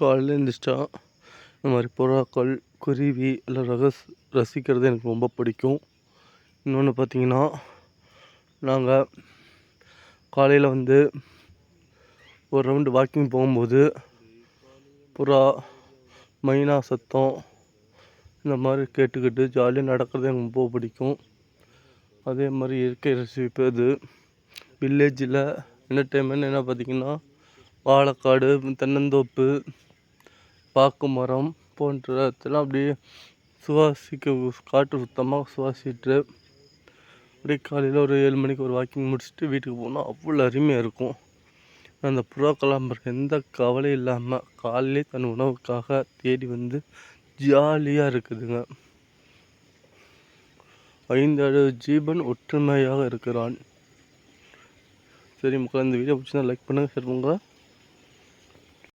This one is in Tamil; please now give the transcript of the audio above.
காலையில் எழுந்திரிச்சா இந்த மாதிரி புறாக்கள் குருவி எல்லாம் ரகஸ் ரசிக்கிறது எனக்கு ரொம்ப பிடிக்கும். இன்னொன்று பார்த்தீங்கன்னா நாங்கள் காலையில் வந்து ஒரு ரவுண்டு வாக்கிங் போகும்போது புறா மைனா சத்தம் இந்த மாதிரி கேட்டுக்கிட்டு ஜாலியாக நடக்கிறது எனக்கு ரொம்ப பிடிக்கும். அதே மாதிரி இயற்கை ரசிப்பது வில்லேஜில் என்டர்டெயின்மெண்ட் என்ன பார்த்தீங்கன்னா வாழைக்காடு தென்னந்தோப்பு பாக்கு மரம் போன்றதெல்லாம் அப்படியே சுவாசிக்க காற்று சுத்தமாக சுவாசிட்டு அப்படியே காலையில் ஒரு ஏழு மணிக்கு ஒரு வாக்கிங் முடிச்சுட்டு வீட்டுக்கு போனால் அவ்வளோ அருமையாக இருக்கும். அந்த புறாக்கெல்லாம் பாருங்க எந்த கவலையும் இல்லாமல் காலையிலே தன் உணவுக்காக தேடி வந்து ஜாலியாக இருக்குதுங்க. ஐந்தடு ஜீவன் ஒற்றுமையாக இருக்கிறான். சரி மக்கள் இந்த வீடியோ பிடிச்சிருந்தா லைக் பண்ணுங்கள் ஷேர் பண்ணுங்கள்